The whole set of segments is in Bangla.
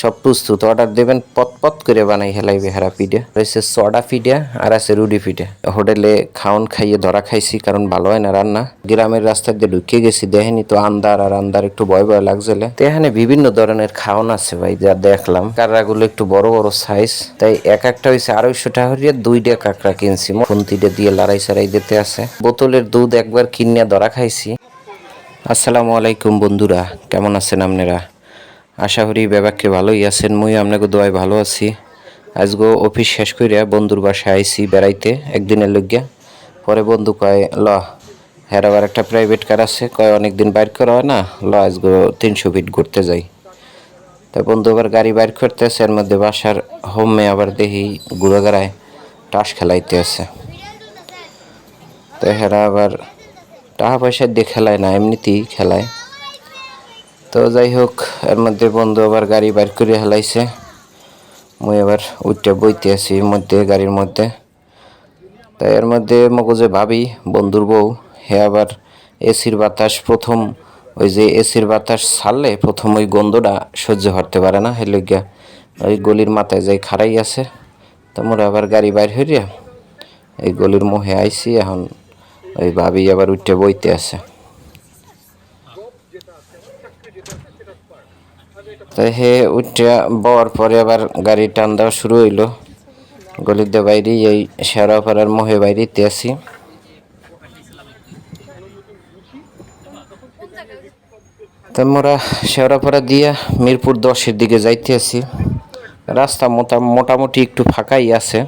সব প্রস্তুত। অর্ডার দেবেন পত পত করে বানাই হেলাই বেহারা পিঠা। রয়েছে সডা পিঠা আর আছে রুডি পিঠা। হোটেলে খাওন খাইয়ে ধরা খাইছি, কারণ ভালো হয় না রান্না। গ্রামের রাস্তা দিয়ে ঢুকে গেছি, দেখেনি তো আন্দার আর আন্দার একটু ভয় ভয় লাগছিল। তো এখানে বিভিন্ন ধরনের খাওন আছে ভাই, যা দেখলাম। কাররাগুলো একটু বড় বড় সাইজ তাই এক একটা হয়েছে আড়াইশো টাকা হরিয়ে দুইটা কাঁকড়া কিনছি। খুন্তিটা দিয়ে লড়াই সারাই দিতে আছে। বোতলের দুধ একবার কিনিয়া ধরা খাইছি। আসসালামু আলাইকুম বন্ধুরা, কেমন আছেন আপনারা? আশা করি ব্যাপারকে ভালোই আছেন। মুই আপনাকে দোয়ায় ভালো আছি। আজগো অফিস শেষ করিয়া বন্ধুর বাসায় আইসি বেড়াইতে একদিনের লজ্ঞা পরে বন্ধু কয়, ল হ্যাঁ আবার একটা প্রাইভেট কার আছে। কয় অনেক দিন বাইর করা হয় না। ল, আজগো তিনশো ফিট ঘুরতে যাই। তা বন্ধু আবার গাড়ি বাইর করতেছে, এর মধ্যে বাসার হোমে আবার দেখি গুড়াগাড়ায় টাস খেলাইতে আছে। তো হেরা আবার টাকা পয়সা দিয়ে খেলায় না, এমনিতেই খেলায়। তো যাই হোক এর মধ্যে বন্ধু আবার গাড়ি বাইর করে হেলাইছে। মুই আবার উঠতে বইতে আছি মধ্যে, গাড়ির মধ্যে। তাই এর মধ্যে মগজে ভাবি, বন্ধুর বউ, হে আবার এসির বাতাস প্রথম, ওই যে এসির বাতাস ছাড়লে প্রথম ওই গন্ধটা সহ্য করতে পারে না হেলে গিয়া ওই গলির মাথায় যাই খাড়াই আছে, তো মোরা আবার গাড়ি বাইর হইয়া, এই গলির মুহে আইসি এখন ওই ভাবি আবার উঠে বইতে আছে। তো হে উঠে বওয়ার পরে আবার গাড়ি টান দেওয়া শুরু হইল। গলিতে বাইরে এই শেরাপাড়ার মোহে বাইরেতে আছি। তো মোরা শেওড়াপাড়া দিয়া মিরপুর দশের দিকে যাইতে আছি। রাস্তা মোটা মোটামুটি একটু ফাঁকাই আছে।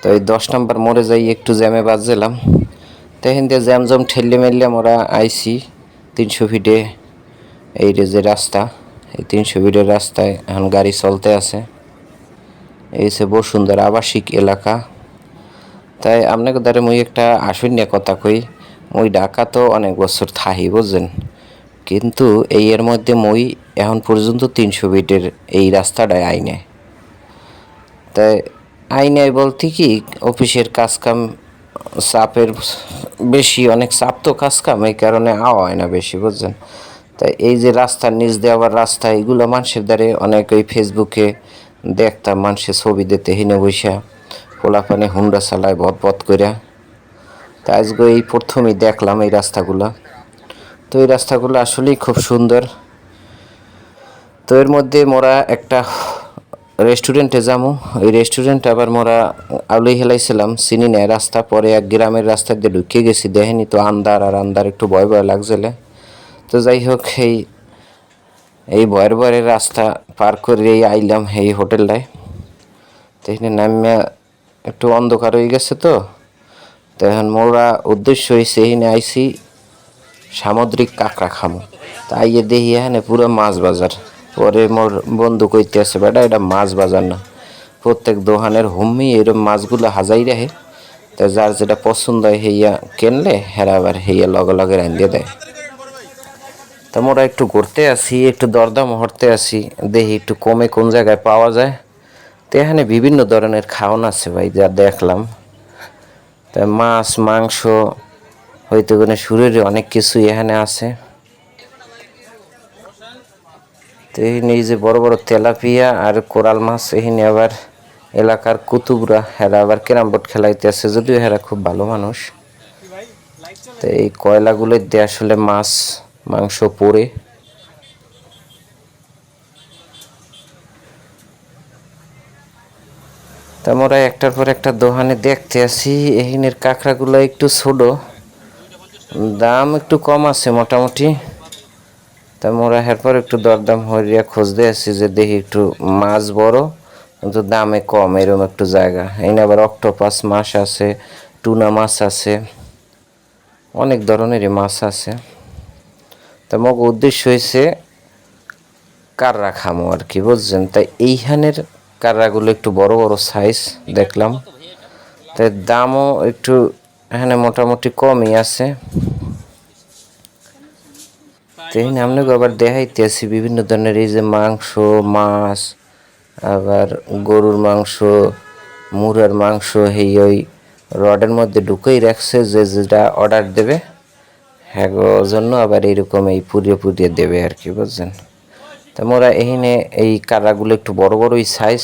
তো এই দশ নম্বর মোড়ে যাই, একটু জ্যামে বাজছিলাম তো এখান দিয়ে জ্যাম জ্যাম ঠেললে মেললে আমরা আইছি তিনশো ফিটে এই যে রাস্তা, এই তিনশো ফিটের রাস্তায় এখন গাড়ি চলতে আছে। এই সে বসুন্ধরা আবাসিক এলাকা। তাই আপনাকে দ্বারা মুই একটা আসুন নিয়ে কথা কই, মুই ঢাকা তো অনেক বছর থাহি বুঝছেন? কিন্তু এই এর মধ্যে মই এখন পর্যন্ত তিনশো ফিটের এই রাস্তাটায় আইনে তাই আইনে বলতে কি, অফিসের কাজকাম চাপের বেশি, অনেক চাপ তো কাজ কাম এই কারণে আওয়া হয় না বেশি, বুঝছেন? তাই এই যে রাস্তার নিচ দিয়ে আবার রাস্তা, এগুলো মানুষের দ্বারে অনেক ওই ফেসবুকে দেখতাম মানুষের ছবি দিতে, হিনে বৈশা পোলাপানে হুন্ডা চালায় বট করে তা আজকে এই প্রথমেই দেখলাম এই রাস্তাগুলো। তো এই রাস্তাগুলো আসলেই খুব সুন্দর। তো এর মধ্যে মোরা একটা রেস্টুরেন্টে যাব ওই রেস্টুরেন্টে আবার মোরা আলুই হেলাইছিলাম, চিনি নেয় রাস্তা, পরে এক গ্রামের রাস্তা দিয়ে ঢুকিয়ে গেছি। দেখেনি তো আন্দার আর আন্দার একটু ভয় ভয় লাগছিলে। তো যাই হোক, এই এই ভয়ের ভয়ের রাস্তা পার করে আইলাম এই হোটেলটায়। তো এখানে নামিয়া একটু অন্ধকার হয়ে গেছে তো। তো এখন মোরা উদ্দেশ্য হয়েছে এখানে আইসি সামুদ্রিক কাঁকড়া খামো। তাই আইয়ে দেখি এখানে পুরো মাছ বাজার। পরে মোর বন্ধু কইতে আছে, বেটা, এটা মাছ বাজার না। প্রত্যেক দোকানের হুম্মি এরকম মাছগুলো হাজাই রাখে। তা যার যেটা পছন্দ হয় হেইয়া কিনলে হেরা আবার হেইয়া লগে লগে রান্ধিয়ে দেয়। তা মোরা একটু ঘুরতে আসি, একটু দরদাম হরতে আসি, দেখি একটু কমে কোন জায়গায় পাওয়া যায়। তো এখানে বিভিন্ন ধরনের খাওয়ান আছে ভাই, যা দেখলাম। তা মাছ, মাংস, হয়তো কোনো সুরের অনেক কিছু এখানে আছে। তো এখানে এই যে বড় বড় তেলাপিয়া আর কোরাল মাছ, এখানে আবার এলাকার কুতুবরা হেরা আবার ক্যারাম বোর্ড খেলাইতে আছে যদিও হেরা খুব ভালো মানুষ। তো এই কয়লাগুলো দিয়ে আসলে মাছ। মাংস পড়ে। তা আমরা একটার পর একটা দোকানে দেখতে আসি, এহিনের কাঁকড়াগুলো একটু ছোট। দাম একটু কম আছে মোটামুটি। তা মোরা এরপর একটু দরদাম হইয়া খুঁজতে আসি যে দেখি একটু মাছ বড়, কিন্তু দামে কম এরকম একটু জায়গা। এখানে আবার অক্টোপাস মাছ আছে, টুনা মাছ আছে, অনেক ধরনেরই মাছ আছে। তা মগ উদ্দেশ্য হয়েছে কাররা খামো আর কি, বুঝছেন? তাই এইখানের কাররাগুলো একটু বড় বড় সাইজ দেখলাম। তাই দামও একটু এখানে মোটামুটি কমই আছে। তো এখানে আপনাকে আবার দেখাইতে আছি বিভিন্ন ধরনের এই যে মাংস, মাছ, আবার গরুর মাংস, মুরার মাংস এই ওই রডের মধ্যে ঢুকেই রাখছে যে যেটা অর্ডার দেবে। হ্যাঁ জন্য আবার এইরকম এই পুড়িয়ে পুড়িয়ে দেবে আর কি, বুঝছেন? তা মোরা এখানে এই কাঁকড়াগুলো একটু বড় বড়ই সাইজ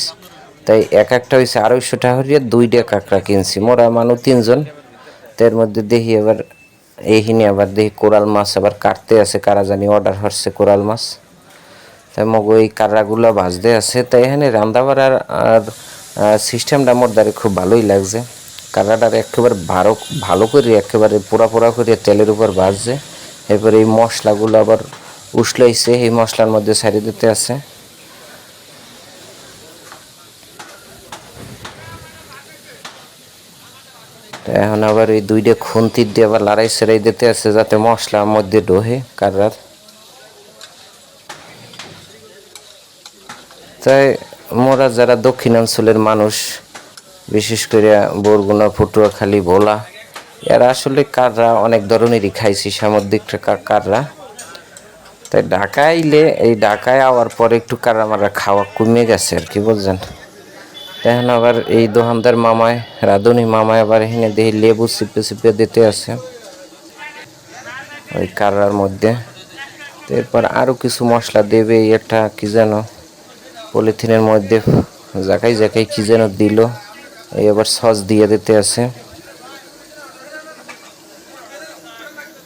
তাই এক একটা হয়েছে আড়াইশো টাকা হরিয়ে দুইটা কাঁকড়া কিনছি। মোরা মানুষ তিনজন তার মধ্যে দেখি এবার এইখানে আবার দেখি কোরাল মাছ আবার কাটতে আছে, কারা জানি অর্ডার হচ্ছে কোরাল মাছ। তাই মগ ওই কাঁকড়াগুলো ভাজতে আছে তাই এখানে রান্না বাড়ার আর সিস্টেমটা মোর দ্বারে খুব ভালোই লাগছে। কাঁকড়াটার একেবারে ভালো ভালো করে একেবারে পোড়া পোড়া করে তেলের উপর ভাজছে। এরপরে এই মশলাগুলো আবার উসলাইছে, এই মশলার মধ্যে সারি দিতে আছে। এখন আবার এই দুইটা খুন্তির দিয়ে আবার লড়াই সেরাই দিতে আছে যাতে মশলার মধ্যে ডোহে কাররার তাই মোরা যারা দক্ষিণাঞ্চলের মানুষ বিশেষ করে বরগুনা, পটুয়াখালী, ভোলা, এরা আসলে কাররা অনেক ধরনেরই খাইছি, সামুদ্রিক কাররা। তাই ঢাকায় আইলে এই ঢাকায় আওয়ার পরে একটু কাররা মারা খাওয়া কমে গেছে আর কি, বুঝছেন? এখন আবার এই দোকানদার মামায়, রাধুনি মামায় আবার এখানে দেখি লেবু চিপে চিপে দিতে আছে। ওই কাররার মধ্যে। এরপর আরও কিছু মশলা দেবে একটা কি যেন, পলিথিনের মধ্যে, জাকাই জাকাই কি যেন দিল। এই আবার সস দিয়ে দিতে আছে।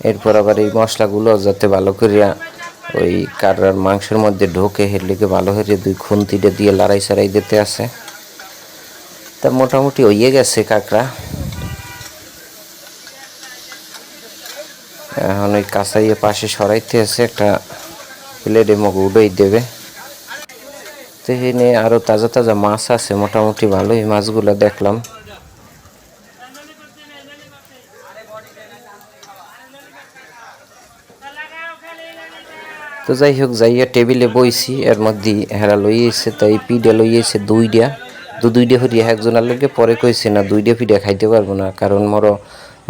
এরপর আবার এই মশলাগুলো যাতে ভালো করিয়া ওই কাররার মাংসের মধ্যে ঢোকে হেরলিকে ভালো করে দুই খুন্তিটা দিয়ে লড়াই সারাই দিতে আছে। তা মোটামুটি হইয়ে গেছে কাঁকড়া। এখন ওই কাঁচাইয়ে পাশে সরাইতে আছে, একটা প্লেটে মুখ উডেই দেবে। তো এখানে আরও তাজা তাজা মাছ আছে, মোটামুটি ভালোই মাছগুলো দেখলাম। তো যাই হোক, যাইয়া টেবিলে বইছি, এর মধ্যে হেরা লইয়েছে তাই পিঠা লইয়েছে দুইটা দু দুইটা হরিয়া একজনের লোকে পরে কইছে, না দুইটা পিঠা খাইতে পারব না, কারণ মরো,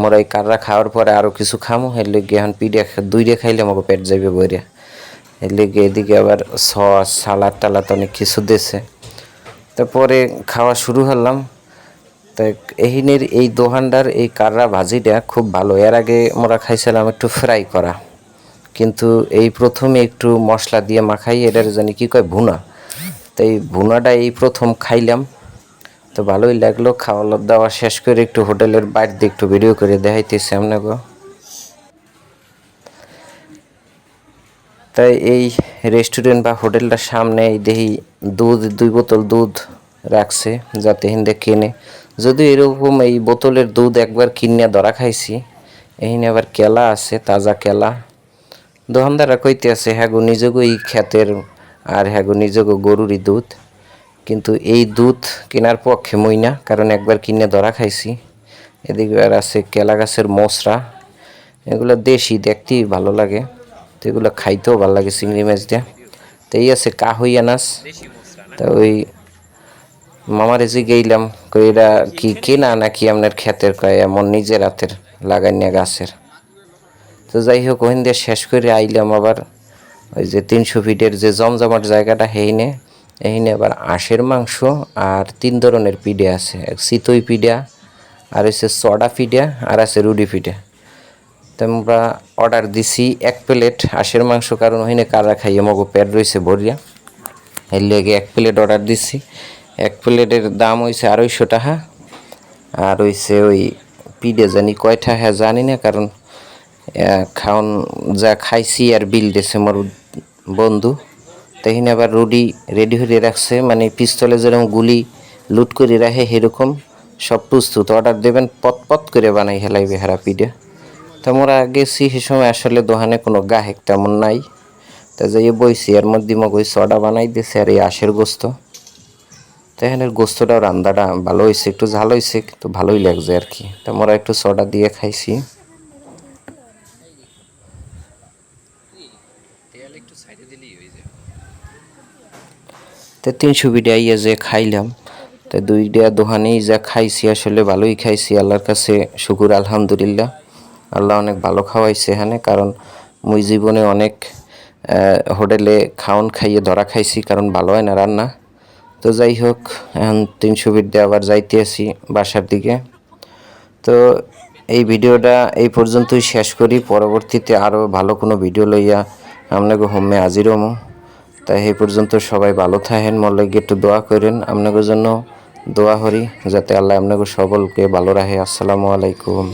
মোর এই কাররা খাওয়ার পরে আরও কিছু খামো এর লেগে এখন পিঠা দুইটা খাইলে আমাকে পেট যাবে বইরা। লেগে এদিকে আবার সস, সালাদ টালাদ অনেক কিছু দিছে। তারপরে খাওয়া শুরু হলাম। তাই এহিনের এই দোহানটার এই কাররা ভাজিটা খুব ভালো। এর আগে মোরা খাইছিলাম একটু ফ্রাই করা। কিন্তু এই প্রথমে একটু মশলা দিয়ে মাখাই, এটার জানি কী কয় ভুনা। তো এই ভুনাটা এই প্রথম খাইলাম। তো ভালোই লাগল, খাওয়া দাওয়া শেষ করে একটু হোটেলের বাইরে দিয়ে একটু ভিডিও করে দেখাইতেছি আপনাকে। তাই এই রেস্টুরেন্ট বা হোটেলটার সামনে এই দেখি দুধ, দুই বোতল দুধ রাখছে যাতে হিন্দে কেনে। যদি এরকম এই বোতলের দুধ একবার কিনে ধরা খাইছি এখানে আবার কেলা আছে, তাজা কেলা। দোকানদাররা কইতে আছে হ্যাগো নিজগো এই ক্ষেতের আর হ্যাগো নিজগো গরুরই দুধ। কিন্তু এই দুধ কেনার পক্ষে মই না, কারণ একবার কিনে ধরা খাইছি। এদিকে আর আছে কেলা গাছের মশরা এগুলো দেশি, দেখতেই ভালো লাগে। তো এগুলো খাইতেও ভালো লাগে চিংড়ি মাছ দিয়ে তো এই আছে কাহই আনাস তা ওই মামার এসে গেইলাম এটা কি কেনা নাকি আপনার ক্ষেতের, কয় এমন নিজের হাতের লাগাইনিয়া গাছের। তো যাই হোক ওখান দিয়ে শেষ করে আইলাম আবার ওই যে তিনশো ফিটের যে জমজমাট জায়গাটা হেইনে এইনে আবার আঁশের মাংস আর তিন ধরনের পিঠে আছে। চিতই পিঠা আর হচ্ছে সডা পিঠা আর আছে রুডি পিঠা তো আমরা অর্ডার দিছি এক প্লেট আঁশের মাংস, কারণ ওখানে কারা খাইয়ে মগো পেট রয়েছে ভরিয়া এর লেগে এক প্লেট অর্ডার দিছি। এক প্লেটের দাম হয়েছে আড়াইশো টাকা। আর হইছে ওই পিঠে জানি কয়টা হ্যাঁ জানি না, কারণ খাওন যা খাইছি আর বিল দিয়েছে মোর বন্ধু। তাইনে আবার রুডি রেডি হয়ে রাখছে মানে পিস্তলে যেরকম গুলি লুট করে রাখে সেরকম সব প্রস্তুত। অর্ডার দেবেন পত পত করে বানাই হেলাইবে হেরা পিঠে। তা মোরা গেছি সে সময় আসলে দোহানে কোনো গাহেক তেমন নাই। তা যাই বইছি, এর মধ্যে মগ ওই সডা বানাই দিয়েছে আর এই আশের গোস্ত। তো এখানের গোস্তটাও রান্দাটা ভালো হয়েছে একটু ঝাল হয়েছে কিন্তু ভালোই লাগছে আর কি। তা মোরা একটু সডা দিয়ে খাইছি। তো তিনশো বিডে আইয়া যে খাইলাম, তো দুইটা দোহানেই যা খাইছি, আসলে ভালোই খাইছি, আল্লাহর কাছে শুকুর, আলহামদুলিল্লাহ। আল্লাহ অনেক ভালো খাওয়াইছে এখানে কারণ মুই জীবনে অনেক হোটেলে খাওন খাইয়ে ধরা খাইছি, কারণ ভালো হয় না রান্না। তো যাই হোক, এখন তিনশো বিডে আবার যাইতে আছি বাসার দিকে। তো এই ভিডিওটা এই পর্যন্তই শেষ করি। পরবর্তীতে আরও ভালো কোনো ভিডিও লইয়া আপনাকে হোমে হাজির হমো। তাই এই পর্যন্ত সবাই ভালো থাকেন মল্লে একটু দোয়া করেন। আপনাদের জন্য দোয়া করি, যাতে আল্লাহ আপনাকে সকলকে ভালো রাখে। আসসালামু আলাইকুম।